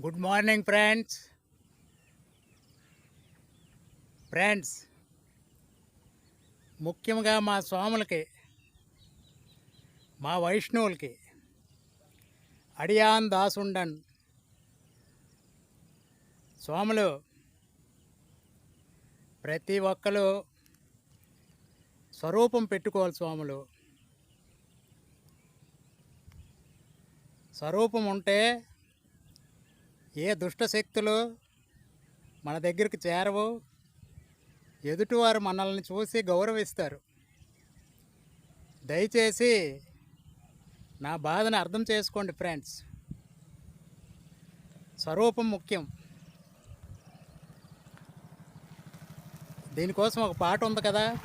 Good morning friends friends ముఖ్యంగా మా స్వాములకి మా వైష్ణవులకి అడియాన్ దాసుండన్ స్వాములు ప్రతి ఒక్కరు స్వరూపం పెట్టుకోవాలి స్వాములు. స్వరూపం ఉంటే ఏ దుష్ట శక్తులు మన దగ్గరికి చేరవు? ఎదుటివారు మనల్ని చూసి గౌరవిస్తారు. దయచేసి నా బాధను అర్థం చేసుకోండి ఫ్రెండ్స్. స్వరూపం ముఖ్యం. దీనికోసం ఒక పాట ఉంది కదా?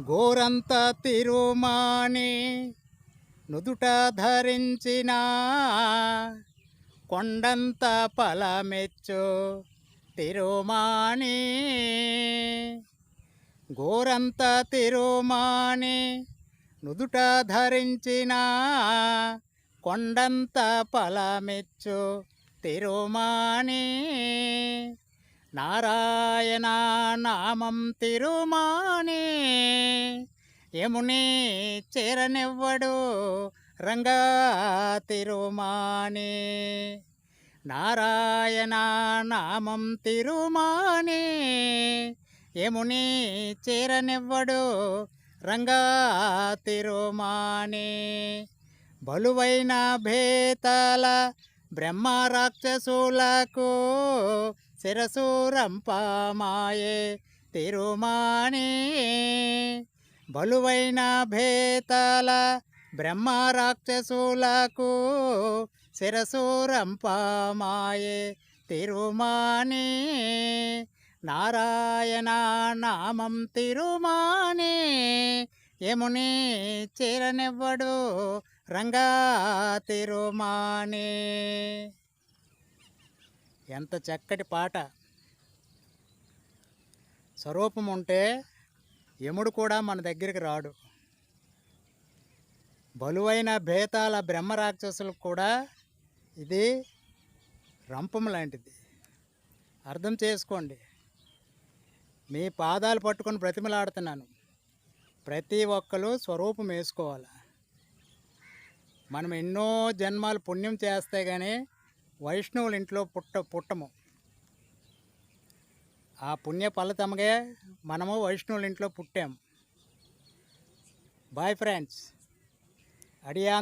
గోరంత తిరుమాని నుదుట ధరించిన కొండంత పలమెచ్చు తిరుమాణి గోరంత తిరుమాణి నుదుట ధరించిన కొండంత పలమెచ్చు తిరుమాణి నారాయణ నామం తిరుమాణి యముని చేరనివ్వడు రంగా తిరుమాని. నారాయణ నామం తిరుమాని. యముని చేరనివ్వడు రంగా తిరుమాని. బలువైన భేతల బ్రహ్మ రాక్షసులకు శిరసు తిరుమాని. బలువైన భేతల బ్రహ్మ రాక్షసులకు శిరసూరంపమాయే తిరుమాని. నారాయణ నామం తిరుమాని. యముని చేరనివ్వడు రంగా తిరుమాని. ఎంత చక్కటి పాట. స్వరూపం ఉంటే యముడు కూడా మన దగ్గరికి రాడు. బలువైన భేతాల బ్రహ్మ రాక్షసులకు కూడా ఇది రంపం లాంటిది. అర్థం చేసుకోండి. మీ పాదాలు పట్టుకొని బ్రతిమలాడుతున్నాను. ప్రతి ఒక్కరు స్వరూపం వేసుకోవాలి. మనం ఎన్నో జన్మాలు పుణ్యం చేస్తే కానీ వైష్ణవుల ఇంట్లో పుట్ట పుట్టము. ఆ పుణ్య ఫలితముగా మనము వైష్ణవుల ఇంట్లో పుట్టాం. Bye friends అడియా